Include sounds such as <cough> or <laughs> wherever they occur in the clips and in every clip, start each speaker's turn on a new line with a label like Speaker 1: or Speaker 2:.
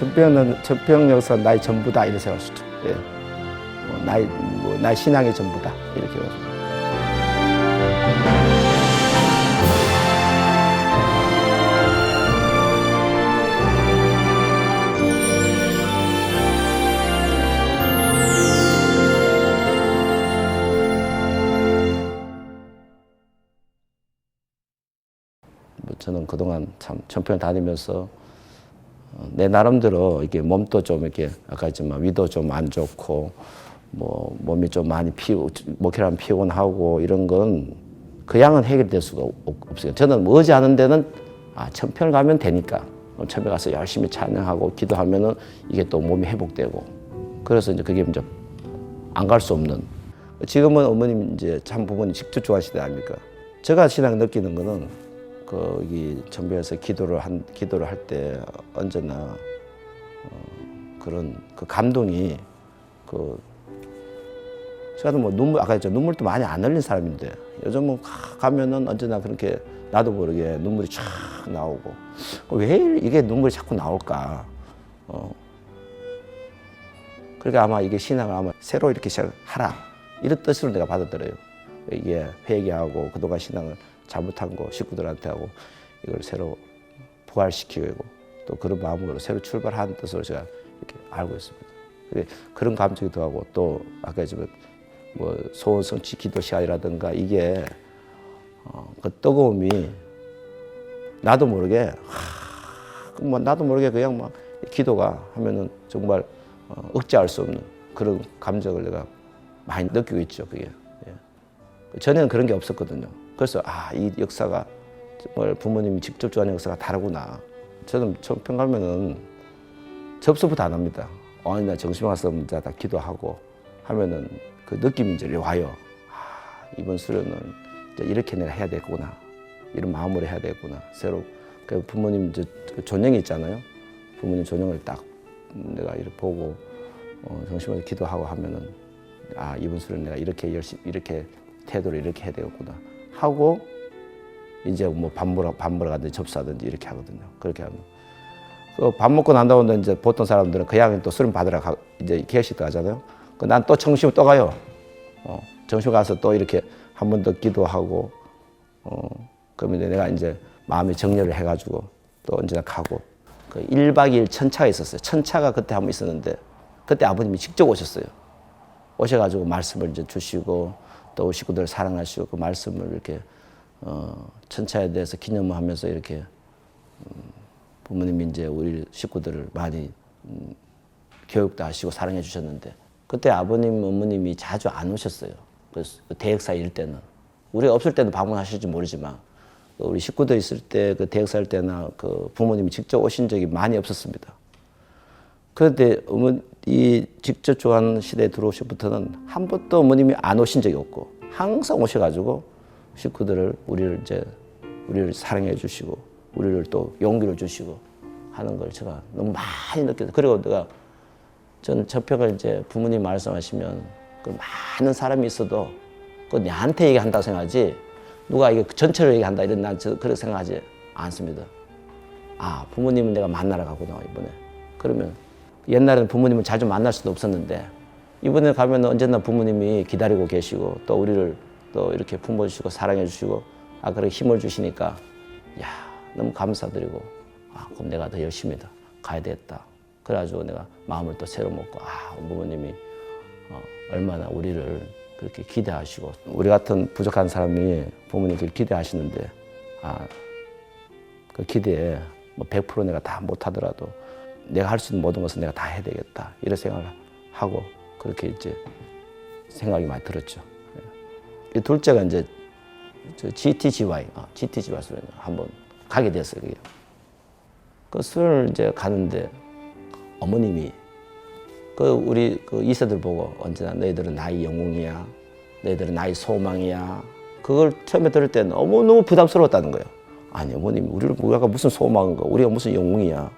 Speaker 1: 천평은 천평 역사 나의 전부다 이렇게 생각할 수 있죠. 예. 뭐 나의 뭐 나의 신앙의 전부다 이렇게 해가지고. 뭐 저는 그동안 참 천평 다니면서 어, 내 나름대로 이게 몸도 좀 이렇게 아까 했지만 위도 좀 안 좋고 뭐 몸이 좀 많이 피고 목회랑 피곤하고 이런 건 그냥은 해결될 수가 없- 없어요. 저는 뭐 의지 하는 데는 아 천평 가면 되니까 천평 가서 열심히 찬양하고 기도하면은 이게 또 몸이 회복되고 그래서 이제 그게 이제 안 갈 수 없는 지금은 어머님 이제 참 부모님 직접 좋아하시대 아닙니까? 제가 신앙 느끼는 거는 거기 전배에서 기도를 한 기도를 할 때 언제나 어, 그런 그 감동이 그 제가 뭐 눈물 아까 했죠 눈물도 많이 안 흘린 사람인데 요즘은 가- 가면은 언제나 그렇게 나도 모르게 눈물이 쫙 나오고 왜 이게 눈물이 자꾸 나올까? 어. 그러니까 아마 이게 신앙을 아마 새로 이렇게 시작하라 이런 뜻으로 내가 받아들여요. 이게 회개하고 그동안 신앙을 잘못한 거 식구들한테 하고 이걸 새로 부활시키고 또 그런 마음으로 새로 출발하는 뜻으로 제가 이렇게 알고 있습니다. 그런 감정이 더하고 또 아까 했지만 뭐 소원 성취 기도 시간이라든가 이게 어, 그 뜨거움이 나도 모르게 하, 그뭐 나도 모르게 그냥 막 기도가 하면은 정말 어, 억제할 수 없는 그런 감정을 내가 많이 느끼고 있죠. 그게 예. 전에는 그런 게 없었거든요. 그래서 아 이 역사가 정말 부모님이 직접 좋아하는 역사가 다르구나. 저는 처평 가면은 접수부터 안 합니다. 어느 날 정신 와서 문자 다 기도하고 하면은 그 느낌이 이제 와요. 아, 이번 수련은 이렇게 내가 해야 되겠구나. 이런 마음으로 해야 되겠구나. 새로 그 부모님 이제 그 존영이 있잖아요. 부모님 존영을 딱 내가 이렇게 보고 어, 정신으로 기도하고 하면은 아 이번 수련 내가 이렇게 열심히 이렇게 태도를 이렇게 해야 되겠구나 하고 이제 뭐 밥 먹으러 밥 먹으러 가든지 접수하든지 이렇게 하거든요. 그렇게 하면 그밥 먹고 난 다음에 이제 보통 사람들은 그냥 또 수련 받으러 가 이제 계식 가잖아요. 그 난 또 정신 또 가요. 어, 정신 가서 또 이렇게 한 번 더 기도하고 어, 그러면 내가 이제 마음의 정렬을 해가지고 또 언제나 가고 그 1박 2일 천차가 있었어요. 천차가 그때 한 번 있었는데 그때 아버님이 직접 오셨어요. 오셔가지고 말씀을 이제 주시고 또 식구들 사랑하시고 그 말씀을 이렇게 어, 천차에 대해서 기념하면서 이렇게 음, 부모님이 이제 우리 식구들을 많이 음, 교육도 하시고 사랑해 주셨는데 그때 아버님 어머님이 자주 안 오셨어요. 그 대역사 일 때는 우리가 없을 때도 방문하실지 모르지만 그 우리 식구들 있을 때 그 대역사 일 때나 그 부모님이 직접 오신 적이 많이 없었습니다. 그런데 어머니 직접 좋아하는 시대에 들어오신부터는 한 번도 어머님이 안 오신 적이 없고 항상 오셔가지고 식구들을 우리를 이제 우리를 사랑해 주시고 우리를 또 용기를 주시고 하는 걸 제가 너무 많이 느꼈어요. 그리고 내가 저는 저평을 이제 부모님 말씀하시면 그 많은 사람이 있어도 그 내한테 얘기한다고 생각하지 누가 이게 전체를 얘기한다 이런 난 저- 그렇게 생각하지 않습니다. 아 부모님은 내가 만나러 가구나 이번에 그러면 옛날에는 부모님을 자주 만날 수도 없었는데 이번에 가면 언제나 부모님이 기다리고 계시고 또 우리를 또 이렇게 품어주시고 사랑해 주시고 아 그렇게 힘을 주시니까 야 너무 감사드리고 아 그럼 내가 더 열심히 더 가야 되겠다. 그래가지고 내가 마음을 또 새로 먹고 아 부모님이 어, 얼마나 우리를 그렇게 기대하시고 우리 같은 부족한 사람이 부모님들 기대하시는데 아 그 기대에 뭐 100% 내가 다 못하더라도 내가 할 수 있는 모든 것을 내가 다 해야 되겠다 이런 생각을 하고 그렇게 이제 생각이 많이 들었죠. 예. 이 둘째가 이제 저 GTGY, 아, GTGY 수련 한번 가게 됐어요. 그게. 그 수련을 이제 가는데 어머님이 그 우리 그 이세들 보고 언제나 너희들은 나의 영웅이야, 너희들은 나의 소망이야. 그걸 처음에 들을 때 너무 너무 부담스러웠다는 거예요. 아니 어머님 우리가 무슨 소망인가, 우리가 무슨 영웅이야.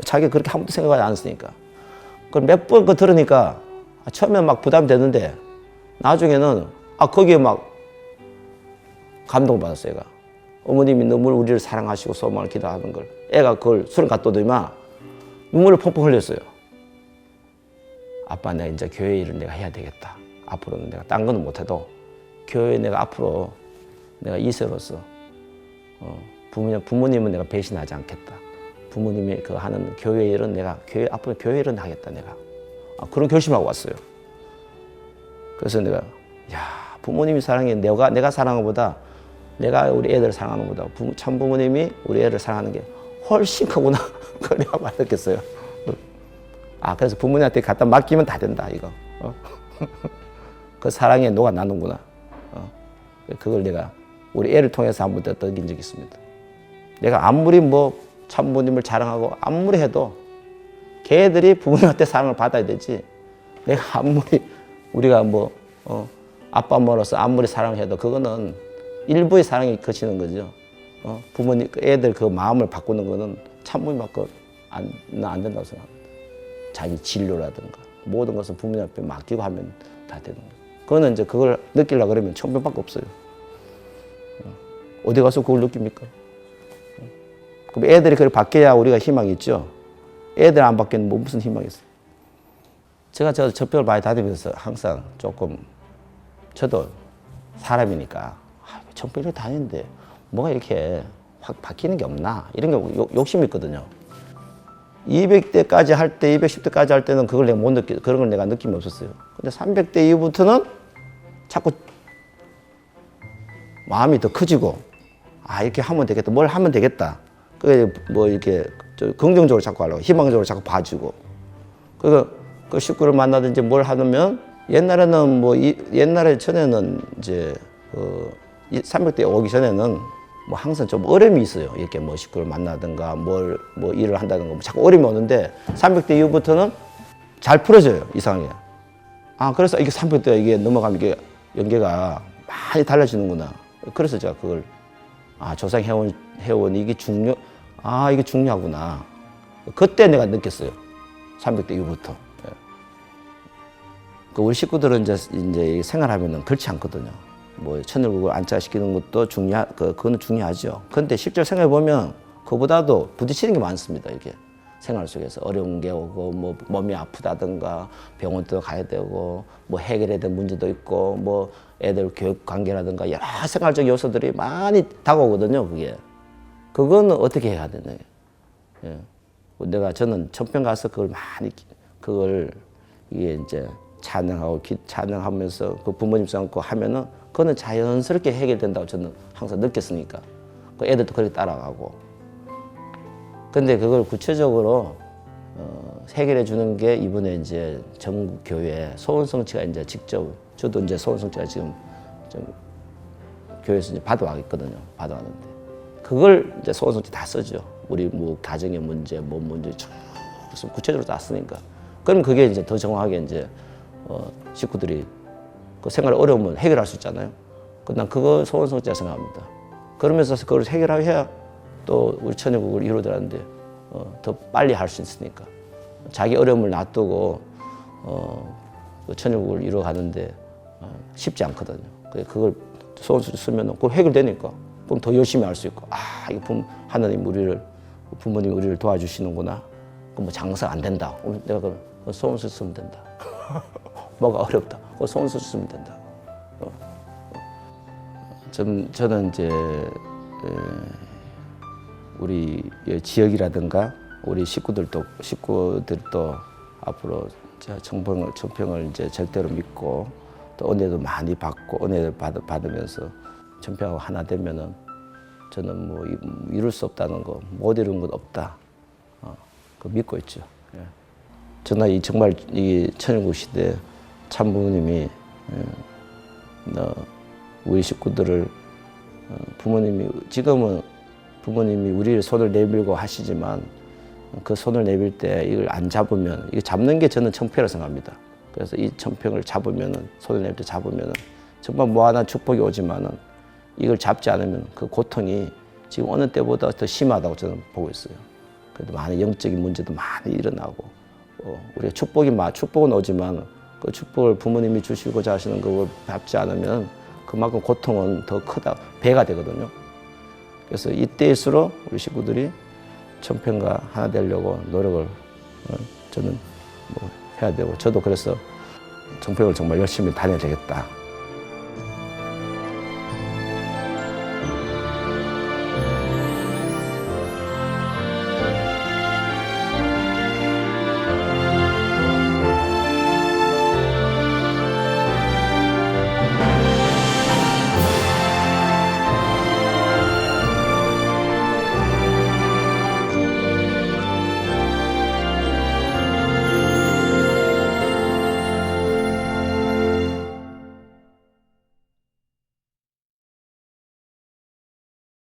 Speaker 1: 뭐 자기가 그렇게 아무도 생각하지 않았으니까. 그걸 몇 번 그 들으니까 아, 처음에 막 부담이 됐는데 나중에는 아 거기에 막 감동받았어요, 애가. 어머님이 너무 우리를 사랑하시고 소망을 기도하는 걸. 애가 그걸 수련 갔더니만 눈물을 펑펑 흘렸어요. 아빠 내가 이제 교회 일을 내가 해야 되겠다. 앞으로는 내가 딴 거는 못해도 교회 내가 앞으로 내가 이세로서 어, 부모님, 부모님은 내가 배신하지 않겠다. 부모님이 그 하는 교회 일은 내가 교회 앞으로 교회 일은 하겠다 내가 아, 그런 결심하고 왔어요. 그래서 내가 야 부모님이 사랑해 내가 내가 사랑하는 것보다 내가 우리 애들 사랑하는 것보다 부모, 참 부모님이 우리 애를 사랑하는 게 훨씬 크구나 그걸 내가 느꼈어요. 아 그래서 부모님한테 갖다 맡기면 다 된다 이거. 어? <laughs> 그 사랑에 녹아 나는구나. 어? 그걸 내가 우리 애를 통해서 한번더 느낀 적이 있습니다. 내가 아무리 뭐 참부모님을 자랑하고 아무리 해도 걔들이 부모님한테 사랑을 받아야 되지. 내가 아무리 우리가 뭐 어, 아빠 엄마로서 아무리 사랑해도 그거는 일부의 사랑이 그치는 거죠. 어, 부모님 그 애들 그 마음을 바꾸는 거는 참부모님 받고 안, 나안 된다고 생각합니다. 자기 진료라든가 모든 것을 부모님 앞에 맡기고 하면 다 되는 거예요. 그거는 이제 그걸 느끼려 그러면 천병밖에 없어요. 어, 어디 가서 그걸 느낍니까? 어. 그럼 애들이 그걸 바뀌어야 우리가 희망이 있죠. 애들 안 바뀌면 뭐 무슨 희망이 있어요? 제가 저 접벽을 많이 다니면서 항상 조금 저도 사람이니까 아, 전병을 다니는데 뭐가 이렇게 확 바뀌는 게 없나 이런 게 욕- 욕심이 있거든요. 200대까지 할 때, 210대까지 할 때는 그걸 내가 못 느끼, 그런 걸 내가 느낌이 없었어요. 근데 300대 이후부터는 자꾸 마음이 더 커지고, 아, 이렇게 하면 되겠다. 뭘 하면 되겠다. 그게 뭐 이렇게 저 긍정적으로 자꾸 하려고, 희망적으로 자꾸 봐주고. 그, 그 식구를 만나든지 뭘 하면 옛날에는 뭐, 이, 옛날에 전에는 이제, 그, 300대 오기 전에는 뭐 항상 좀 어려움이 있어요. 이렇게 뭐 식구를 만나든가 뭘, 뭐 일을 한다든가 뭐 자꾸 어려움이 오는데 300대 이후부터는 잘 풀어져요. 이상하게. 아, 그래서 이게 300대가 이게 넘어가면 이게 연계가 많이 달라지는구나. 그래서 제가 그걸 아, 조상 회원, 회원 이게 중요, 아, 이게 중요하구나. 그때 내가 느꼈어요. 300대 이후부터. 예. 그 우리 식구들은 이제, 이제 생활하면은 그렇지 않거든요. 뭐 천일국을 안착시키는 것도 중요하, 그, 그거는 중요하죠. 근데 실제로 생각해 보면 그보다도 부딪히는 게 많습니다. 이게 생활 속에서 어려운 게 오고 뭐 몸이 아프다든가 병원도 가야 되고 뭐 해결해야 될 문제도 있고 뭐 애들 교육 관계라든가 여러 생활적 요소들이 많이 다가오거든요. 그게 그거는 어떻게 해야 되냐. 예. 내가 저는 천평 가서 그걸 많이 기- 그걸 이게 이제 찬양하고 기, 찬양하면서 그 부모님 생각고 하면은 그거는 자연스럽게 해결된다고 저는 항상 느꼈으니까 그 애들도 그렇게 따라가고 근데 그걸 구체적으로 어, 해결해 주는 게 이번에 이제 전국 교회 소원성치가 이제 직접 저도 이제 소원성치가 지금 좀 교회에서 이제 받아왔거든요. 받아왔는데 그걸 이제 소원성치 다 쓰죠. 우리 뭐 가정의 문제, 몸 문제 쭉 구체적으로 다 쓰니까 그럼 그게 이제 더 정확하게 이제 어, 식구들이 그 생활 어려움을 해결할 수 있잖아요. 그난 그거 소원성치라 생각합니다. 그러면서 그걸 해결해야 또 우리 천일국을 이루더라는데 어, 더 빨리 할 수 있으니까 자기 어려움을 놔두고 어, 그 천일국을 이루어가는데 어, 쉽지 않거든요. 그걸 소원수 쓰면 그 해결되니까 그럼 더 열심히 할 수 있고 아 이거 부, 하나님 우리를 부모님 우리를 도와주시는구나. 그럼 뭐 장사 안 된다. 그럼 내가 그럼 소원수 쓰면 된다. <laughs> 뭐가 어렵다. 그 소원수 쓰면 된다. 어. 좀 저는 이제 에, 우리 이 지역이라든가 우리 식구들도 식구들도 앞으로 저 정평을 정평을 이제 절대로 믿고 또 은혜도 많이 받고 은혜를 받, 받으면서 정평하고 하나 되면은 저는 뭐 이- 이룰 수 없다는 거 못 이룬 것 없다. 어, 그 믿고 있죠. 예. 저는 이 정말 이 천일국 시대 참부모님이 예, 너 우리 식구들을 어, 부모님이 지금은 부모님이 우리를 손을 내밀고 하시지만 그 손을 내밀 때 이걸 안 잡으면 이거 잡는 게 저는 청평이라고 생각합니다. 그래서 이 청평을 잡으면은 손을 내밀 때 잡으면은 정말 뭐 하나 축복이 오지만은 이걸 잡지 않으면 그 고통이 지금 어느 때보다 더 심하다고 저는 보고 있어요. 그래도 많은 영적인 문제도 많이 일어나고 어, 우리가 축복이 마 축복은 오지만 그 축복을 부모님이 주시고자 하시는 걸 밟지 않으면 그만큼 고통은 더 크다 배가 되거든요. 그래서 이때일수록 우리 식구들이 천평과 하나 되려고 노력을 어, 저는 뭐 해야 되고 저도 그래서 정평을 정말 열심히 다녀야 되겠다.